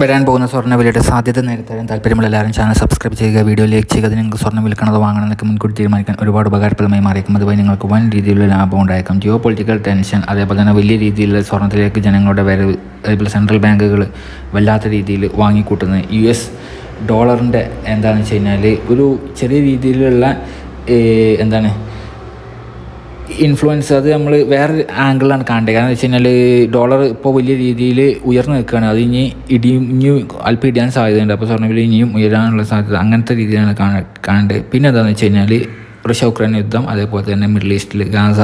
വരാൻ പോകുന്ന സ്വർണ വിലയുടെ സാധ്യത നേരത്തെ താല്പര്യമുള്ള എല്ലാവരും ചാനൽ സബ്സ്ക്രൈബ് ചെയ്യുക വീഡിയോ ലൈക്ക് ചെയ്യുക നിങ്ങൾക്ക് സ്വർണം വിൽക്കണത് വാങ്ങണമെന്നൊക്കെ മുൻകൂട്ടി തീരുമാനിക്കാൻ ഒരുപാട് ഉപകാരപ്രദമായി മാറിയേക്കും. അതുപോലെ നിങ്ങൾക്ക് വൻ രീതിയിലുള്ള ലാഭം ഉണ്ടായേക്കും. ജിയോ പൊളിറ്റിക്കൽ ടെൻഷൻ അതേപോലെ തന്നെ വലിയ രീതിയിലുള്ള സ്വർണത്തിലേക്ക് ജനങ്ങളുടെ വരവ് അതേപോലെ സെൻട്രൽ ബാങ്കുകൾ വല്ലാത്ത രീതിയിൽ വാങ്ങിക്കൂട്ടുന്നത് യു എസ് ഡോളറിന്റെ എന്താണെന്ന് വെച്ച് കഴിഞ്ഞാൽ ഒരു ചെറിയ രീതിയിലുള്ള എന്താണ് ഇൻഫ്ലുവൻസ് അത് നമ്മൾ വേറെ ആംഗിളിലാണ് കാണേണ്ടത് കാരണം വെച്ച് കഴിഞ്ഞാൽ ഡോളർ ഇപ്പോൾ വലിയ രീതിയിൽ ഉയർന്നു നിൽക്കുകയാണ് അത് ഇനി ഇടിയും ഇനി അല്പം ഇടിയാൻ സാധ്യതയുണ്ട്. അപ്പോൾ സ്വർണവില ഇനിയും ഉയരാനുള്ള സാധ്യത അങ്ങനത്തെ രീതിയിലാണ് കാണ- കാണേണ്ടത് പിന്നെ എന്താണെന്ന് വെച്ച് കഴിഞ്ഞാൽ റഷ്യ ഉക്രൈൻ യുദ്ധം അതേപോലെ തന്നെ മിഡിൽ ഈസ്റ്റിൽ ഗാസ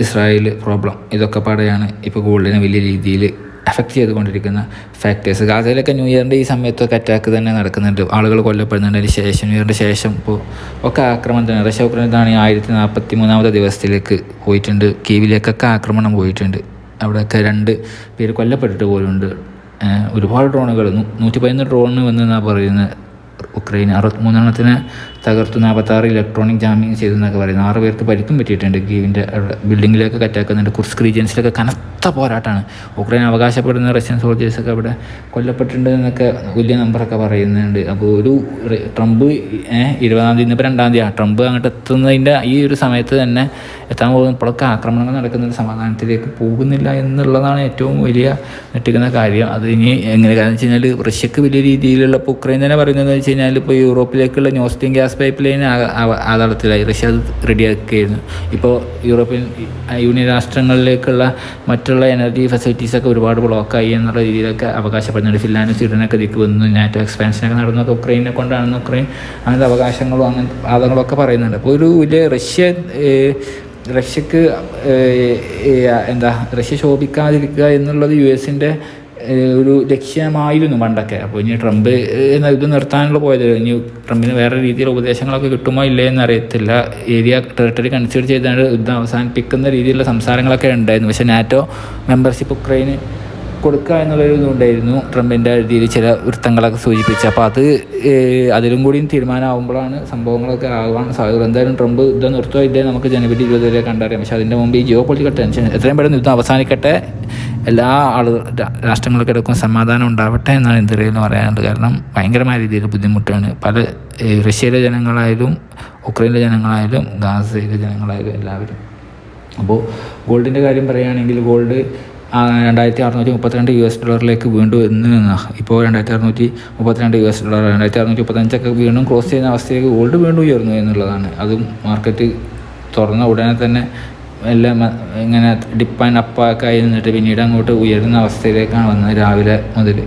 ഇസ്രായേൽ പ്രോബ്ലം ഇതൊക്കെ പാടെയാണ് ഇപ്പോൾ ഗോൾഡിനെ വലിയ രീതിയിൽ എഫക്റ്റ് ചെയ്തുകൊണ്ടിരിക്കുന്ന ഫാക്ടേഴ്സ് ഗാസയിലൊക്കെ ന്യൂ ഇയറിന്റെ ഈ സമയത്തൊക്കെ അറ്റാക്ക് തന്നെ നടക്കുന്നുണ്ട്. ആളുകൾ കൊല്ലപ്പെടുന്നുണ്ട്. ശേഷം ന്യൂ ഇയറിന്റെ ശേഷം ഇപ്പോൾ ഒക്കെ ആക്രമണം തന്നെ. റഷ്യ ഉക്രൈനാണ് ആയിരത്തി നാൽപ്പത്തി മൂന്നാമത്തെ ദിവസത്തിലേക്ക് പോയിട്ടുണ്ട്. കീവിലേക്കൊക്കെ ആക്രമണം പോയിട്ടുണ്ട്. അവിടെയൊക്കെ രണ്ട് പേര് കൊല്ലപ്പെട്ടിട്ട് പോലുണ്ട്. ഒരുപാട് ഡ്രോണുകൾ നൂറ്റി പതിനൊന്ന് ഡ്രോണ് വന്നെന്നാണ് പറയുന്നത്. ഉക്രൈൻ അറുപത്തിമൂന്നെണ്ണത്തിന് തകർത്തു നാൽപ്പത്താറ് ഇലക്ട്രോണിക് ജാമിങ് ചെയ്തെന്നൊക്കെ പറയുന്നത് ആറ് പേർക്ക് പരിക്കും പറ്റിയിട്ടുണ്ട്. കീവിന്റെ ബിൽഡിങ്ങിലേക്ക് അറ്റാക്കുന്നുണ്ട് കുർസ്ക് റീജിയൻസിലൊക്കെ കനത്ത പോരാട്ടമാണ്. ഉക്രൈൻ അവകാശപ്പെടുന്ന റഷ്യൻ സോൾജേഴ്സൊക്കെ അവിടെ കൊല്ലപ്പെട്ടിട്ടുണ്ട് എന്നൊക്കെ വലിയ നമ്പറൊക്കെ പറയുന്നുണ്ട്. അപ്പോൾ ഒരു ട്രംപ് ഇരുപതാം തീയതി ഇന്നിപ്പോൾ രണ്ടാം തീയതി ട്രംപ് അങ്ങോട്ട് എത്തുന്നതിന്റെ ഈ ഒരു സമയത്ത് തന്നെ എത്താൻ പോകുന്ന ഇപ്പോഴൊക്കെ ആക്രമണങ്ങൾ നടക്കുന്ന ഒരു സമാധാനത്തിലേക്ക് പോകുന്നില്ല എന്നുള്ളതാണ് ഏറ്റവും വലിയ നെട്ടിക്കുന്ന കാര്യം. അത് ഇനി എങ്ങനെ കാരണം വെച്ച് കഴിഞ്ഞാൽ റഷ്യക്ക് വലിയ രീതിയിലുള്ള ഇപ്പോൾ ഉക്രൈൻ തന്നെ പറയുന്നത് വെച്ച് കഴിഞ്ഞാൽ ഇപ്പോൾ യൂറോപ്പിലേക്കുള്ള നോസ്റ്റിൻ ഗ്യാസ് പൈപ്പ് ലൈൻ ആധാരത്തിലായി റഷ്യ അത് റെഡിയാക്കിയായിരുന്നു ഇപ്പോൾ യൂറോപ്യൻ യൂണിയൻ രാഷ്ട്രങ്ങളിലേക്കുള്ള മറ്റുള്ള എനർജി ഫെസിലിറ്റീസൊക്കെ ഒരുപാട് ബ്ലോക്കായി എന്നുള്ള രീതിയിലൊക്കെ അവകാശപ്പെടുന്നുണ്ട്. ഫിൻലാൻഡ് സ്വീഡനൊക്കെ ഇതിക്ക് വന്നു. നാറ്റോ എക്സ്പാൻഷനൊക്കെ നടന്നത് ഉക്രൈനെ കൊണ്ടാണെന്ന് ഉക്രൈൻ അങ്ങനത്തെ അവകാശങ്ങളും അങ്ങനെ വാദങ്ങളൊക്കെ പറയുന്നുണ്ട്. അപ്പോൾ ഒരു വലിയ റഷ്യ റഷ്യക്ക് എന്താ റഷ്യ ശോഭിക്കാതിരിക്കുക എന്നുള്ളത് യു എസിന്റെ ഒരു ലക്ഷ്യമായിരുന്നു പണ്ടൊക്കെ. അപ്പോൾ ഇനി ട്രംപ് ഇത് നിർത്താനുള്ള പോയത്. ഇനി ട്രംപിന് വേറെ രീതിയിലുള്ള ഉപദേശങ്ങളൊക്കെ കിട്ടുമോ ഇല്ലേ എന്ന് അറിയത്തില്ല ഏരിയ ടെറിട്ടറി കൺസിഡർ ചെയ്താണ് യുദ്ധം അവസാനിപ്പിക്കുന്ന രീതിയിലുള്ള സംസാരങ്ങളൊക്കെ ഉണ്ടായിരുന്നു. പക്ഷേ നാറ്റോ മെമ്പർഷിപ്പ് ഉക്രൈന് കൊടുക്കുക എന്നുള്ളൊരു ഇതുണ്ടായിരുന്നു ട്രംപിന്റെ രീതിയിൽ ചില വൃത്തങ്ങളൊക്കെ സൂചിപ്പിച്ച്. അപ്പോൾ അത് അതിലും കൂടിയും തീരുമാനമാകുമ്പോഴാണ് സംഭവങ്ങളൊക്കെ ആകാൻ സാധ്യത. എന്തായാലും ട്രംപ് യുദ്ധം നിർത്തുക ഇല്ലേ നമുക്ക് ജനുവരി ഇരുപത് വരെ കണ്ടറിയാം. പക്ഷേ അതിന്റെ മുമ്പ് ഈ ജിയോ പൊളിറ്റിക്കൽ ടെൻഷൻ എത്രയും പെട്ടെന്ന് യുദ്ധം അവസാനിക്കട്ടെ. എല്ലാ ആളു രാഷ്ട്രങ്ങൾക്കിടക്കും സമാധാനം ഉണ്ടാവട്ടെ എന്നാണ് എന്ന് പറയാനുള്ളത്. കാരണം ഭയങ്കരമായ രീതിയിൽ ബുദ്ധിമുട്ടാണ്. പല റഷ്യയിലെ ജനങ്ങളായാലും ഉക്രൈനിലെ ജനങ്ങളായാലും ഗാസയിലെ ജനങ്ങളായാലും എല്ലാവരും. അപ്പോൾ ഗോൾഡിന്റെ കാര്യം പറയുകയാണെങ്കിൽ ഗോൾഡ് രണ്ടായിരത്തി അറുന്നൂറ്റി മുപ്പത്തിരണ്ട് യു എസ് ഡോളറിലേക്ക് വീണ്ടും നിന്നാ. ഇപ്പോൾ രണ്ടായിരത്തി അറുന്നൂറ്റി മുപ്പത്തിരണ്ട് യു എസ് ഡോളർ രണ്ടായിരത്തി അറുന്നൂറ്റി മുപ്പത്തഞ്ചൊക്കെ വീണ്ടും ക്രോസ് ചെയ്യുന്ന അവസ്ഥയിലേക്ക് ഗോൾഡ് വീണ്ടും ഉയർന്നു എന്നുള്ളതാണ്. അതും മാർക്കറ്റ് തുറന്ന ഉടനെ തന്നെ എല്ലാം ഇങ്ങനെ ഡിപ്പ് ആൻഡ് ആയി നിന്നിട്ട് പിന്നീട് അങ്ങോട്ട് ഉയരുന്ന അവസ്ഥയിലേക്കാണ് വന്നത് രാവിലെ മുതൽ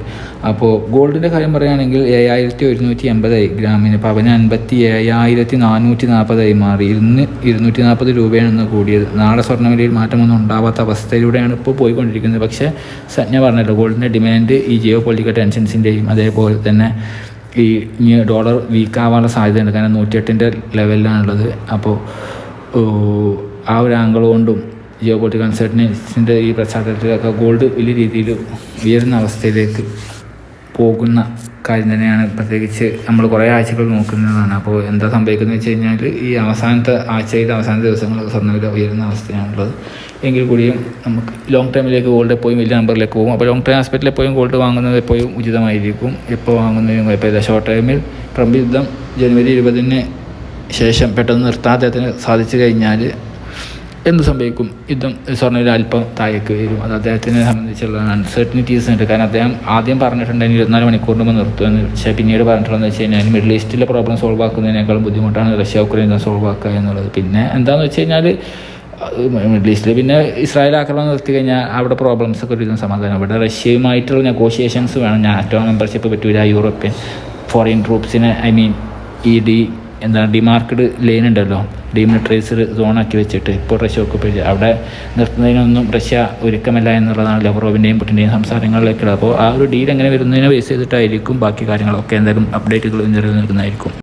അപ്പോൾ ഗോൾഡിന്റെ കാര്യം പറയുകയാണെങ്കിൽ ഏഴായിരത്തി ഒരുന്നൂറ്റി എൺപതായി ഗ്രാമിന് പവന് അൻപത്തി ഏഴായിരത്തി നാനൂറ്റി നാൽപ്പതായി മാറി. ഇന്ന് ഇരുന്നൂറ്റി നാൽപ്പത് രൂപയാണ് ഇന്ന് കൂടിയത്. നാളെ സ്വർണവിലയിൽ മാറ്റമൊന്നും ഉണ്ടാവാത്ത അവസ്ഥയിലൂടെയാണ് ഇപ്പോൾ പോയിക്കൊണ്ടിരിക്കുന്നത്. പക്ഷേ സജ്ഞ പറഞ്ഞല്ലോ ഗോൾഡിന്റെ ഡിമാൻഡ് ഈ ജിയോ പൊളിറ്റിക്കൽ ടെൻഷൻസിന്റെയും അതേപോലെ തന്നെ ഈ ഇനി ഡോളർ വീക്കാവാനുള്ള സാധ്യതയുണ്ട്. കാരണം നൂറ്റിയെട്ടിന്റെ ലെവലിലാണുള്ളത്. അപ്പോൾ ആ ഒരു ആംഗിൾ കൊണ്ടും ജിയോ പൊളിറ്റിക്കൽ അൺസർട്ടനിസിന്റെ ഈ പശ്ചാത്തലത്തിലൊക്കെ ഗോൾഡ് വലിയ രീതിയിൽ ഉയരുന്ന അവസ്ഥയിലേക്ക് പോകുന്ന കാര്യം തന്നെയാണ്. പ്രത്യേകിച്ച് നമ്മൾ കുറേ ആഴ്ചകൾ നോക്കുന്നതാണ്. അപ്പോൾ എന്താ സംഭവിക്കുന്നത് വെച്ച് കഴിഞ്ഞാൽ ഈ അവസാനത്തെ ആഴ്ചയിലെ അവസാന ദിവസങ്ങളൊക്കെ സ്വർണവില ഉയരുന്ന അവസ്ഥയാണുള്ളത്. എങ്കിൽ കൂടിയും നമുക്ക് ലോങ് ടൈമിലേക്ക് ഗോൾഡ് എപ്പോഴും വലിയ നമ്പറിലേക്ക് പോകും. അപ്പോൾ ലോങ് ടൈം ആസ്പെക്റ്റിൽ എപ്പോഴും ഗോൾഡ് വാങ്ങുന്നത് എപ്പോഴും ഉചിതമായിരിക്കും. എപ്പോൾ വാങ്ങുന്നതിനും കുഴപ്പമില്ല ഷോർട്ട് ടൈമിൽ ട്രംപ് യുദ്ധം ജനുവരി ഇരുപതിന് ശേഷം പെട്ടെന്ന് നിർത്താൻ അദ്ദേഹത്തിന് സാധിച്ചു കഴിഞ്ഞാൽ എന്ത് സംഭവിക്കും? യുദ്ധം സ്വർണയിൽ അല്പം താഴേക്ക് വരും. അത് അദ്ദേഹത്തിനെ സംബന്ധിച്ചുള്ള അൺസർട്ടനിറ്റീസ് ഉണ്ട് കാരണം അദ്ദേഹം ആദ്യം പറഞ്ഞിട്ടുണ്ടെങ്കിൽ ഇരുപത്തിനാല് മണിക്കൂറിന് മുമ്പ് നിർത്തുമെന്ന് പക്ഷേ പിന്നീട് പറഞ്ഞിട്ടുള്ളതെന്ന് വെച്ച് കഴിഞ്ഞാൽ മിഡിൽ ഈസ്റ്റിലെ പ്രോബ്ലം സോൾവ് ആക്കുന്നതിനേക്കാളും ബുദ്ധിമുട്ടാണ് റഷ്യ ഉക്രൈൻ സോൾവ് ആക്കുക എന്നുള്ളത്. പിന്നെ എന്താണെന്ന് വെച്ച് കഴിഞ്ഞാൽ മിഡിൽ ഈസ്റ്റിൽ പിന്നെ ഇസ്രായേൽ ആക്രമണം നിർത്തി കഴിഞ്ഞാൽ അവിടെ പ്രോബ്ലംസ് ഒക്കെ ഒരു സമാധാനം. ഇവിടെ റഷ്യയുമായിട്ടുള്ള നെഗോഷിയേഷൻസ് വേണം. ഞാൻ ആറ്റോ മെമ്പർഷിപ്പ് പറ്റൂല. യൂറോപ്യൻ ഫോറിൻ ട്രൂപ്സിനെ ഐ മീൻ ഇ ഡി എന്താണ് ഡിമാർക്കഡ് ലൈൻ ഉണ്ടല്ലോ. ഡിമിലിറ്ററൈസ്ഡ് സോണാക്കി വെച്ചിട്ട് ഇപ്പോൾ റഷ്യ ഒക്കെ അവിടെ നിർത്തുന്നതിനൊന്നും റഷ്യ ഒരുക്കമല്ല എന്നുള്ളതാണ് ലവറോവിന്റെയും പുട്ടിന്റെയും സംസാരങ്ങളിലേക്കുള്ളത് അപ്പോൾ ആ ഒരു ഡീൽ എങ്ങനെ വരുന്നതിനെ ബേസ് ചെയ്തിട്ടായിരിക്കും ബാക്കി കാര്യങ്ങളൊക്കെ എന്തായാലും അപ്ഡേറ്റുകൾ നിലനിൽക്കുന്നതായിരിക്കും